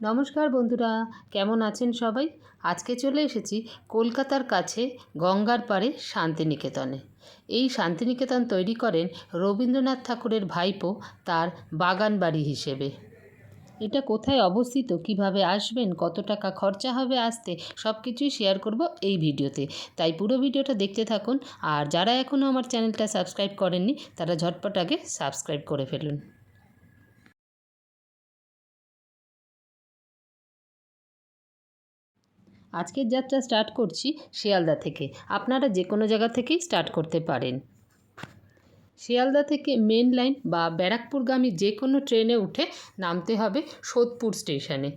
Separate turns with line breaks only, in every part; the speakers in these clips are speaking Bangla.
নমস্কার বন্ধুরা, কেমন আছেন সবাই? আজকে চলে এসেছি কলকাতার কাছে গঙ্গার পাড়ে শান্তিনিকেতনে। এই শান্তিনিকেতন তৈরি করেন রবীন্দ্রনাথ ঠাকুরের ভাইপো তার বাগান বাড়ি হিসেবে। এটা কোথায় অবস্থিত, কীভাবে আসবেন, কত টাকা খরচা হবে আসতে সব কিছুই শেয়ার করব এই ভিডিওতে। তাই পুরো ভিডিওটা দেখতে থাকুন, আর যারা এখনও আমার চ্যানেলটা সাবস্ক্রাইব করেননি, তারা ঝটপট আগে সাবস্ক্রাইব করে ফেলুন। আজকের যাত্রা স্টার্ট করছি শিয়ালদা থেকে। আপনারা যে কোনো জায়গা থেকেই স্টার্ট করতে পারেন। শিয়ালদা থেকে মেন লাইন বা ব্যারাকপুরগামী যে কোনো ট্রেনে উঠে নামতে হবে সোদপুর স্টেশনে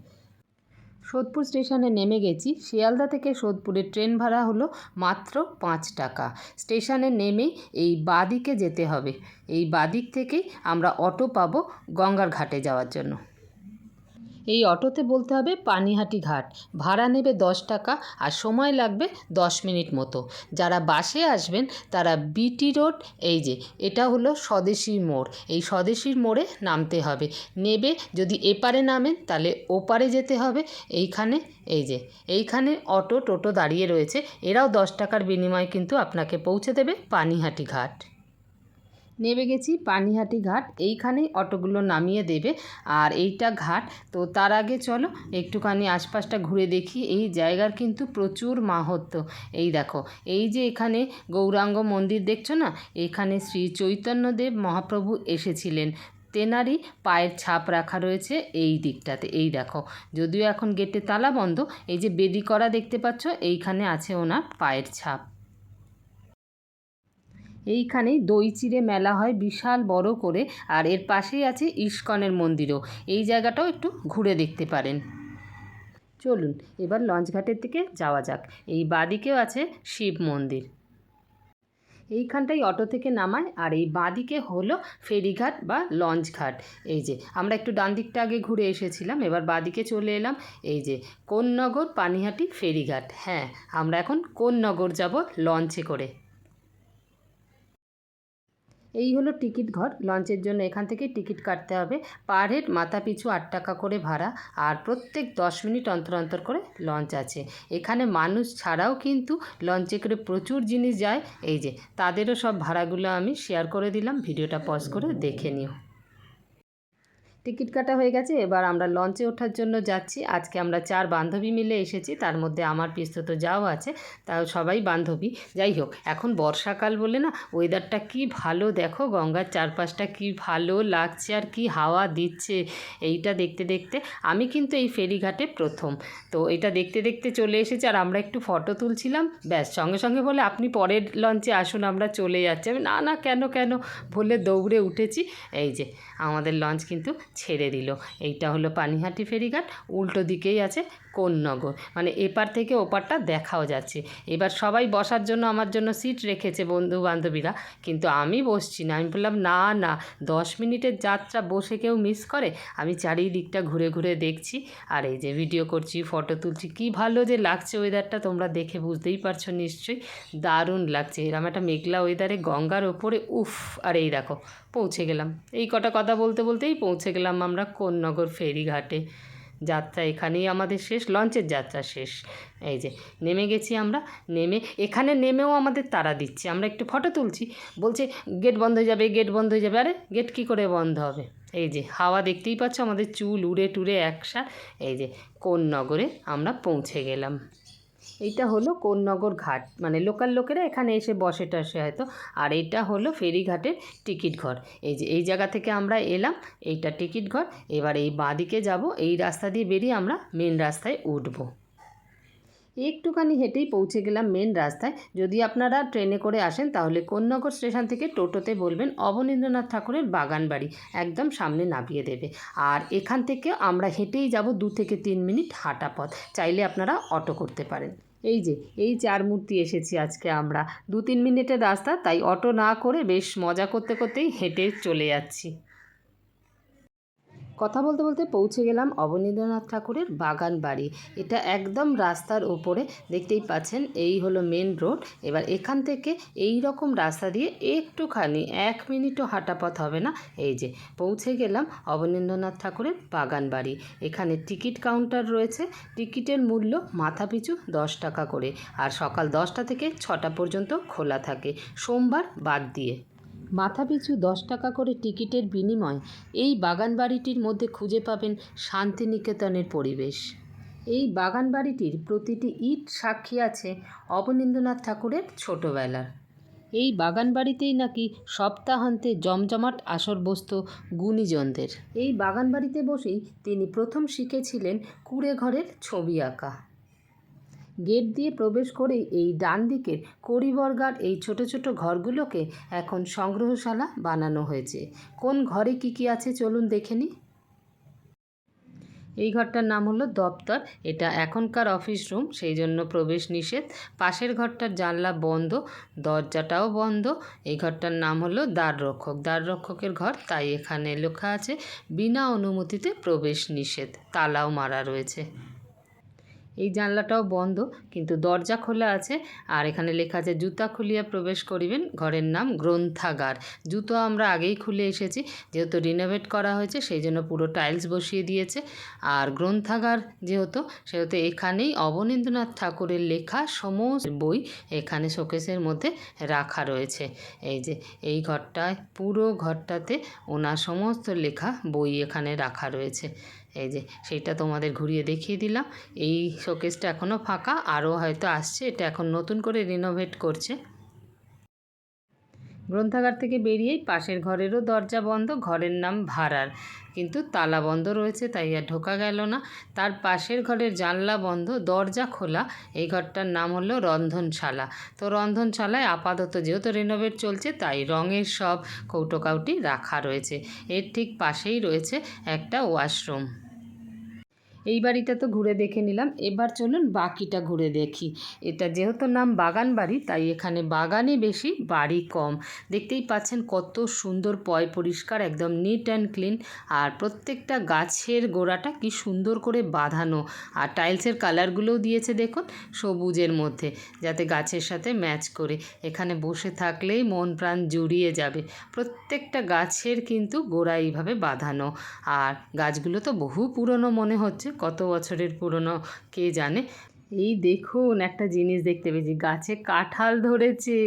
সোদপুর স্টেশনে নেমে গেছি। শিয়ালদা থেকে সোদপুরের ট্রেন ভাড়া হলো মাত্র পাঁচ টাকা। স্টেশনে নেমেই এই বাদিকে যেতে হবে। এই বাদিক থেকেই আমরা অটো পাবো গঙ্গার ঘাটে যাওয়ার জন্য। এই অটোতে বলতে হবে পানিহাটি ঘাট। ভাড়া নেবে দশ টাকা আর সময় লাগবে দশ মিনিট মতো। যারা বাসে আসবেন, তারা বিটি রোড, এই যে, এটা হলো স্বদেশী মোড়। এই স্বদেশীর মোড়ে নামতে হবে। নেবে, যদি এপারে নামেন, তাহলে ওপারে যেতে হবে। এইখানে, এই যে, এইখানে অটো টোটো দাঁড়িয়ে রয়েছে। এরাও দশ টাকার বিনিময়ে কিন্তু আপনাকে পৌঁছে দেবে পানিহাটি ঘাট। নেমে গেছি পানিহাটি ঘাট। এইখানেই অটোগুলো নামিয়ে দেবে। আর এইটা ঘাট। তো তার আগে চলো, একটুখানি আশপাশটা ঘুরে দেখি। এই জায়গার কিন্তু প্রচুর মাহাত্ম্য। এই দেখো, এই যে এখানে গৌরাঙ্গ মন্দির দেখছ না? এখানে শ্রী চৈতন্যদেব মহাপ্রভু এসেছিলেন। তেনারই পায়ের ছাপ রাখা রয়েছে এই দিকটাতে। এই দেখো, যদিও এখন গেটে তালা বন্ধ, এই যে বেদি করা দেখতে পাচ্ছ, এইখানে আছে ওনার পায়ের ছাপ। এইখানেই দই চিড়ে মেলা হয় বিশাল বড় করে, আর এর পাশেই আছে ইস্কনের মন্দিরও। এই জায়গাটাও একটু ঘুরে দেখতে পারেন। চলুন, এবার লঞ্চঘাটের দিকে যাওয়া যাক। এই বাদিকেও আছে শিব মন্দির। এইখানটাই অটো থেকে নামায়, আর এই বাঁদিকে হলো ফেরিঘাট বা লঞ্চ ঘাট এই যে, আমরা একটু ডান দিকটা আগে ঘুরে এসেছিলাম, এবার বাঁদিকে চলে এলাম। এই যে কোন্নগর পানিহাটি ফেরিঘাট। হ্যাঁ আমরা এখন কোন্নগর যাব লঞ্চে করে। এই হলো টিকিট ঘর। লঞ্চের জন্য এখান থেকে টিকিট কাটতে হবে। পার হেড মাথা পিছু আট টাকা করে ভাড়া আর প্রত্যেক দশ মিনিট অন্তর অন্তর করে লঞ্চ আছে। এখানে মানুষ ছাড়াও কিন্তু লঞ্চে করে প্রচুর জিনিস যায়। এই যে, তাদেরও সব ভাড়াগুলো আমি শেয়ার করে দিলাম। ভিডিওটা পজ করে দেখে নিও। টিকিট কাটা হয়ে গেছে। এবার আমরা লঞ্চে ওঠার জন্য যাচ্ছি। আজকে আমরা চার বান্ধবী মিলে এসেছি। তার মধ্যে আমার পিস্তো তো যাও আছে। তাও সবাই বান্ধবী। যাই হোক, এখন বর্ষাকাল বলে না ওয়েদারটা কি ভালো দেখো? গঙ্গার চারপাশটা কি ভালো লাগছে আর কি হাওয়া দিচ্ছে? এইটা দেখতে দেখতে আমি কিন্তু এই ফেরিঘাটে প্রথম। তো এটা দেখতে দেখতে চলে এসেছি আর আমরা একটু ফটো তুলছিলাম। ব্যাস, সঙ্গে সঙ্গে বলে, আপনি পরের লঞ্চে আসুন, আমরা চলে যাচ্ছি। আমি, না না, কেন কেন? বলে দৌড়ে উঠেছি। এই যে, আমাদের লঞ্চ কিন্তু ছেড়ে দিল। এইটা হলো পানিহাটি ফেরিঘাট উল্টো দিকেই আছে কোন্নগর মানে এপার থেকে ওপারটা দেখাও যাচ্ছে। এবার সবাই বসার জন্য আমার জন্য সিট রেখেছে বন্ধু বান্ধবীরা কিন্তু আমি বসছি না। আমি বললাম, না না, দশ মিনিটের যাত্রা বসে কেউ মিস করে? আমি চারিদিকটা ঘুরে ঘুরে দেখছি। আর এই যে ভিডিও করছি ফটো তুলছি, কি ভালো যে লাগছে ওয়েদারটা তোমরা দেখে বুঝতেই পারছ নিশ্চয়ই। দারুণ লাগছে। এরম একটা মেঘলা ওয়েদারে গঙ্গার ওপরে, উফ, আর এই দেখো, পৌঁছে গেলাম। এই কটা কথা বলতে, বলতেই পৌঁছে গেলাম আমরা কোন্নগর ফেরিঘাটে। যাত্রা এখানেই আমাদের শেষ, লঞ্চের যাত্রা শেষ। এই যে, নেমে গেছি আমরা, নেমে, এখানে নেমেও আমাদের তারা দিচ্ছে। আমরা একটু ফটো তুলছি। বলছে গেট বন্ধ হয়ে যাবে গেট বন্ধ হয়ে যাবে। আরে গেট কী করে বন্ধ হবে? এই যে, হাওয়া দেখতেই পাচ্ছ আমাদের চুল উড়ে টুড়ে একসাথ এই যে, কোন নগরে আমরা পৌঁছে গেলাম। এইটা হলো কোন্নগর ঘাট। মানে লোকাল লোকেরা এখানে এসে বসে টসে হয়তো। আর এইটা হলো ফেরিঘাটের টিকিট ঘর। এই যে, এই জায়গা থেকে আমরা এলাম, এইটা টিকিট ঘর। এবার এই বাঁদিকে যাব, এই রাস্তা দিয়ে বেরিয়ে আমরা মেন রাস্তায় উঠবো। একটুখানি হেঁটেই পৌঁছে গেলাম মেন রাস্তায়। যদি আপনারা ট্রেনে করে আসেন, তাহলে কোন্নগর স্টেশন থেকে টোটোতে বলবেন অবনীন্দ্রনাথ ঠাকুরের বাগান বাড়ি একদম সামনে নামিয়ে দেবে। আর এখান থেকে আমরা হেঁটেই যাব দু থেকে তিন মিনিট হাঁটা পথ। চাইলে আপনারা অটো করতে পারেন। এই যে, এই চার মূর্তি এসেছি আজকে আমরা। দু তিন মিনিটের রাস্তা, তাই অটো না করে বেশ মজা করতে করতেই হেঁটে চলে যাচ্ছি। কথা বলতে বলতে পৌঁছে গেলাম অবনীন্দ্রনাথ ঠাকুরের বাগান বাড়ি। এটা একদম রাস্তার ওপরে, দেখতেই পাচ্ছেন, এই হলো মেন রোড এবার এখান থেকে এই রকম রাস্তা দিয়ে একটুখানি, এক মিনিটও হাঁটা পথ হবে না। এই যে, পৌঁছে গেলাম অবনীন্দ্রনাথ ঠাকুরের বাগান বাড়ি। এখানে টিকিট কাউন্টার রয়েছে। টিকিটের মূল্য মাথাপিছু দশ টাকা করে। আর সকাল দশটা থেকে ছটা পর্যন্ত খোলা থাকে। সোমবার বাদ দিয়ে। মাথাপিছু দশ টাকা করে টিকিটের বিনিময় এই বাগান বাড়িটির মধ্যে খুঁজে পাবেন শান্তিনিকেতনের পরিবেশ। এই বাগান বাড়িটির প্রতিটি ইট সাক্ষী আছে অবনীন্দ্রনাথ ঠাকুরের ছোটোবেলার। এই বাগান বাড়িতেই নাকি সপ্তাহান্তে জমজমাট আসর বসত গুণীজনদের। এই বাগান বাড়িতে বসেই তিনি প্রথম শিখেছিলেন কুড়ে ঘরের ছবি আঁকা। গেট দিয়ে প্রবেশ করেই এই ডান দিকের কড়িবর্গার এই ছোট ছোট ঘরগুলোকে এখন সংগ্রহশালা বানানো হয়েছে। কোন ঘরে কি কি আছে চলুন দেখে নিই। এই ঘরটার নাম হলো দপ্তর। এটা এখনকার অফিস রুম, সেই জন্য প্রবেশ নিষেধ। পাশের ঘরটার জানলা বন্ধ, দরজাটাও বন্ধ। এই ঘরটার নাম হলো দ্বাররক্ষক দ্বাররক্ষকের ঘর, তাই এখানে লেখা আছে, বিনা অনুমতিতে প্রবেশ নিষেধ। তালাও মারা রয়েছে। এই জানলাটাও বন্ধ, কিন্তু দরজা খোলা আছে। আর এখানে লেখা আছে, জুতা খুলিয়া প্রবেশ করিবেন। ঘরের নাম গ্রন্থাগার। জুতো আমরা আগেই খুলে এসেছি, যেহেতু রিনোভেট করা হয়েছে, সেই জন্য পুরো টাইলস বসিয়ে দিয়েছে। আর গ্রন্থাগার যেহেতু, সেহেতু এখানেই অবনীন্দ্রনাথ ঠাকুরের লেখা সমস্ত বই এখানে শোকেসের মধ্যে রাখা রয়েছে। এই যে, এই ঘরটায়, পুরো ঘরটাতে ওনার সমস্ত লেখা বই এখানে রাখা রয়েছে। এই যে সেইটা তোমাদের ঘুরিয়ে দেখিয়ে দিলাম। এই শোকেসটা এখনও ফাঁকা আরও হয়তো আসছে, এটা এখন নতুন করে রিনোভেট করছে। গ্রন্থাগার থেকে বেরিয়েই পাশের ঘরেরও দরজা বন্ধ, ঘরের নাম ভাড়ার। কিন্তু তালা বন্ধ রয়েছে, তাই আর ঢোকা গেল না। তার পাশের ঘরের জানলা বন্ধ, দরজা খোলা। এই ঘরটার নাম হলো রন্ধনশালা। তো রন্ধনশালায় আপাতত যেহেতু রেনোভেট চলছে, তাই রঙের সব কৌটোকাউটি রাখা রয়েছে। এর ঠিক পাশেই রয়েছে একটা ওয়াশরুম এই বাড়িটা তো ঘুরে দেখে নিলাম। এবার চলুন বাকিটা ঘুরে দেখি। এটা যেহেতু নাম বাগান বাড়ি, তাই এখানে বাগানে বেশি, বাড়ি কম। দেখতেই পাচ্ছেন কত সুন্দর পয় পরিষ্কার, একদম নিট অ্যান্ড ক্লিন আর প্রত্যেকটা গাছের গোড়াটা কি সুন্দর করে বাঁধানো। আর টাইলসের কালারগুলোও দিয়েছে দেখুন, সবুজের মধ্যে, যাতে গাছের সাথে ম্যাচ করে। এখানে বসে থাকলেই মন প্রাণ জুড়িয়ে যাবে। প্রত্যেকটা গাছের কিন্তু গোড়া এইভাবে বাঁধানো। আর গাছগুলো তো বহু পুরনো মনে হচ্ছে কত বছরের পুরনো, কে জানে? এই দেখুন একটা জিনিস দেখতে পেয়েছি, গাছে কাঁঠাল ধরেছে।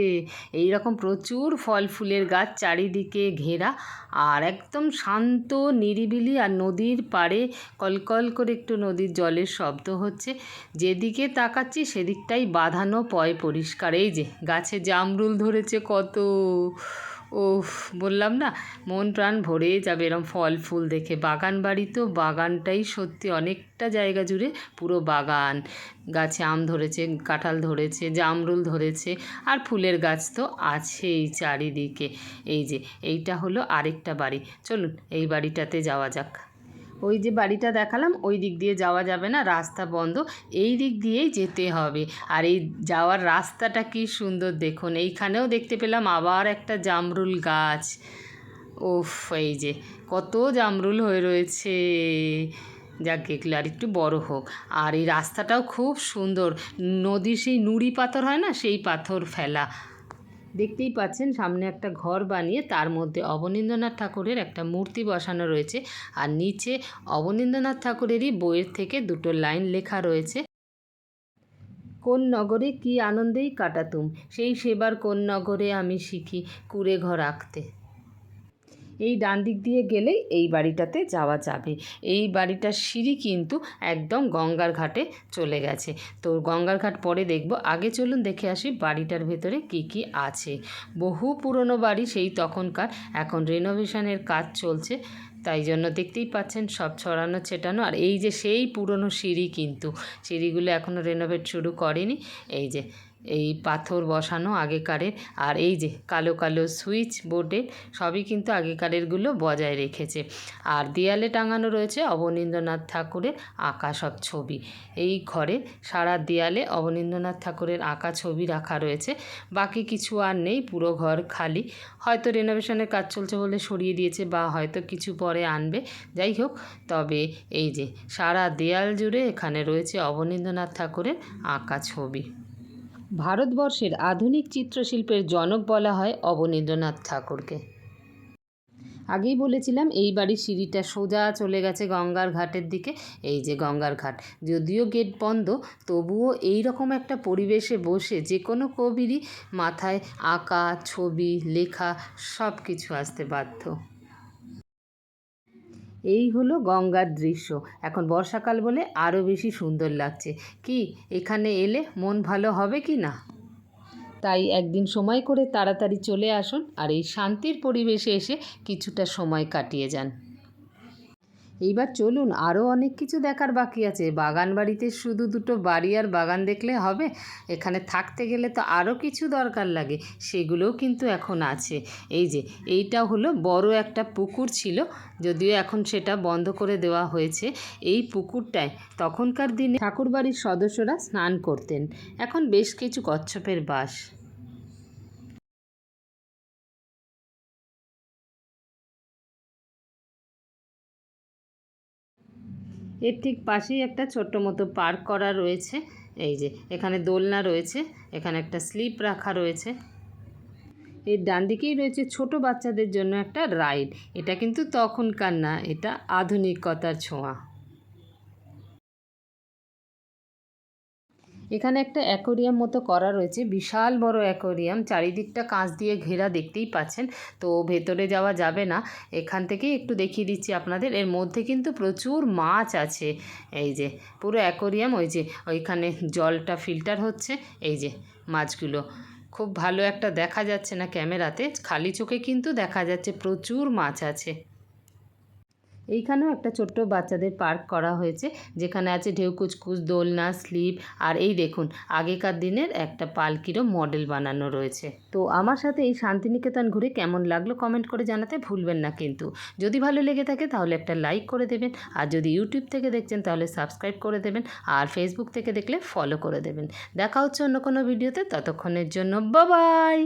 এই রকম প্রচুর ফল ফুলের গাছ চারিদিকে ঘেরা আর একদম শান্ত, নিরিবিলি আর নদীর পাড়ে কলকল করে একটু নদীর জলের শব্দ হচ্ছে। যেদিকে তাকাচ্ছি সেদিকটাই বাঁধানো পয় পরিষ্কার। এই যে গাছে জামরুল ধরেছে কত। ওফ বললাম না, মন প্রাণ ভরে যাবে এরম ফল ফুল দেখে। বাগান বাড়ি তো, বাগানটাই সত্যি অনেকটা জায়গা জুড়ে পুরো বাগান। গাছে আম ধরেছে, কাঁঠাল ধরেছে, জামরুল ধরেছে, আর ফুলের গাছ তো আছেই চারিদিকে। এই যে, এইটা হলো আরেকটা বাড়ি। চলুন, এই বাড়িটাতে যাওয়া যাক। ওই যে বাড়িটা দেখালাম, ওই দিক দিয়ে যাওয়া যাবে না, রাস্তা বন্ধ। এই দিক দিয়েই যেতে হবে। আর এই যাওয়ার রাস্তাটা কি সুন্দর দেখুন। এইখানেও দেখতে পেলাম আবার একটা জামরুল গাছ। ওফ এই যে কত জামরুল হয়ে রয়েছে। যাক এগুলো আর একটু বড় হোক। আর এই রাস্তাটাও খুব সুন্দর। নদীর সেই নুড়ি পাথর হয় না, সেই পাথর ফেলা। দেখতেই পাচ্ছেন সামনে একটা ঘর বানিয়ে তার মধ্যে অবনীন্দ্রনাথ ঠাকুরের একটা মূর্তি বসানো রয়েছে। আর নিচে অবনীন্দ্রনাথ ঠাকুরেরই বইয়ের থেকে দুটো লাইন লেখা রয়েছে। কোন নগরে কি আনন্দেই কাটাতুম? সেই সেবার কোন নগরে আমি শিখি কুড়ে ঘর আঁকতে। এই ডান দিক দিয়ে গেলেই এই বাড়িটাতে যাওয়া যাবে। এই বাড়িটার সিঁড়ি কিন্তু একদম গঙ্গার ঘাটে চলে গেছে। তো গঙ্গার ঘাট পরে দেখব। আগে চলুন দেখে আসি বাড়িটার ভেতরে কি কি আছে। বহু পুরনো বাড়ি সেই তখনকার। এখন রেনোভেশনের কাজ চলছে। তাই জন্য দেখতেই পাচ্ছেন সব ছড়ানো, ছেটানো। আর এই যে সেই পুরনো সিঁড়ি কিন্তু। সিঁড়িগুলো এখনও রেনোভেট শুরু করেনি। এই যে এই পাথর বসানো আগেকারের। আর এই যে কালো কালো সুইচ বোর্ডের সবই কিন্তু আগেকারেরগুলো বজায় রেখেছে। আর দেয়ালে টাঙানো রয়েছে অবনীন্দ্রনাথ ঠাকুরের আঁকা সব ছবি। এই ঘরে সারা দেয়ালে অবনীন্দ্রনাথ ঠাকুরের আঁকা ছবি রাখা রয়েছে। বাকি কিছু আর নেই, পুরো ঘর খালি। হয়তো রেনোভেশনের কাজ চলছে বলে সরিয়ে দিয়েছে বা হয়তো কিছু পরে আনবে। যাই হোক, তবে এই যে সারা দেয়াল জুড়ে এখানে রয়েছে অবনীন্দ্রনাথ ঠাকুরের আঁকা ছবি। ভারতবর্ষের আধুনিক চিত্রশিল্পের জনক বলা হয় অবনীন্দ্রনাথ ঠাকুরকে। আগেই বলেছিলাম, এই বাড়ির সিঁড়িটা সোজা চলে গেছে গঙ্গার ঘাটের দিকে। এই যে গঙ্গার ঘাট, যদিও গেট বন্ধ, তবুও এই রকম একটা পরিবেশে বসে যে কোনো কবিরই মাথায় আঁকা, ছবি, লেখা সব কিছু আসতে বাধ্য। এই হলো গঙ্গার দৃশ্য। এখন বর্ষাকাল বলে আরও বেশি সুন্দর লাগছে। কি, এখানে এলে মন ভালো হবে কি না? তাই একদিন সময় করে তাড়াতাড়ি চলে আসুন আর এই শান্তির পরিবেশে এসে কিছুটা সময় কাটিয়ে যান। এইবার চলুন আরও অনেক কিছু দেখার বাকি আছে। বাগান বাড়িতে শুধু দুটো বাড়ি আর বাগান দেখলে হবে? এখানে থাকতে গেলে তো আরও কিছু দরকার লাগে, সেগুলোও কিন্তু এখন আছে। এই যে, এইটা হলো বড় একটা পুকুর ছিল, যদিও এখন সেটা বন্ধ করে দেওয়া হয়েছে। এই পুকুরটায় তখনকার দিনে ঠাকুরবাড়ির সদস্যরা স্নান করতেন। এখন বেশ কিছু কচ্ছপের বাস। এর ঠিক পাশেই একটা ছোট্ট মতো পার্ক করা রয়েছে। এই যে, এখানে দোলনা রয়েছে, এখানে একটা স্লিপ রাখা রয়েছে। এর ডান দিকেই রয়েছে ছোট বাচ্চাদের জন্য একটা রাইড। এটা কিন্তু তখনকার না, এটা আধুনিকতার ছোঁয়া। এখানে একটা অ্যাকোরিয়াম মতো করা রয়েছে, বিশাল বড় অ্যাকোরিয়াম। চারিদিকটা কাঁচ দিয়ে ঘেরা দেখতেই পাচ্ছেন, তো ভেতরে যাওয়া যাবে না। এখান থেকেই একটু দেখিয়ে দিচ্ছি আপনাদের। এর মধ্যে কিন্তু প্রচুর মাছ আছে। এই যে, পুরো অ্যাকোরিয়াম, ওই যে, ওইখানে জলটা ফিল্টার হচ্ছে। এই যে, মাছগুলো। খুব ভালো একটা দেখা যাচ্ছে না ক্যামেরাতে, খালি চোখে কিন্তু দেখা যাচ্ছে প্রচুর মাছ আছে। এইখানেও একটা ছোট্ট বাচ্চাদের পার্ক করা হয়েছে, যেখানে আছে ঢেউ, কুচকুচ, দোলনা, স্লিপ, আর এই দেখুন, আগেকার দিনের একটা পালকিরও মডেল বানানো রয়েছে। তো আমার সাথে এই শান্তিনিকেতন ঘুরে কেমন লাগল কমেন্ট করে জানাতে ভুলবেন না কিন্তু। যদি ভালো লেগে থাকে তাহলে একটা লাইক করে দেবেন, আর যদি ইউটিউব থেকে দেখছেন তাহলে সাবস্ক্রাইব করে দেবেন, আর ফেসবুক থেকে দেখলে ফলো করে দেবেন। দেখা হচ্ছে অন্য কোনো ভিডিওতে, ততক্ষণের জন্য বাবাই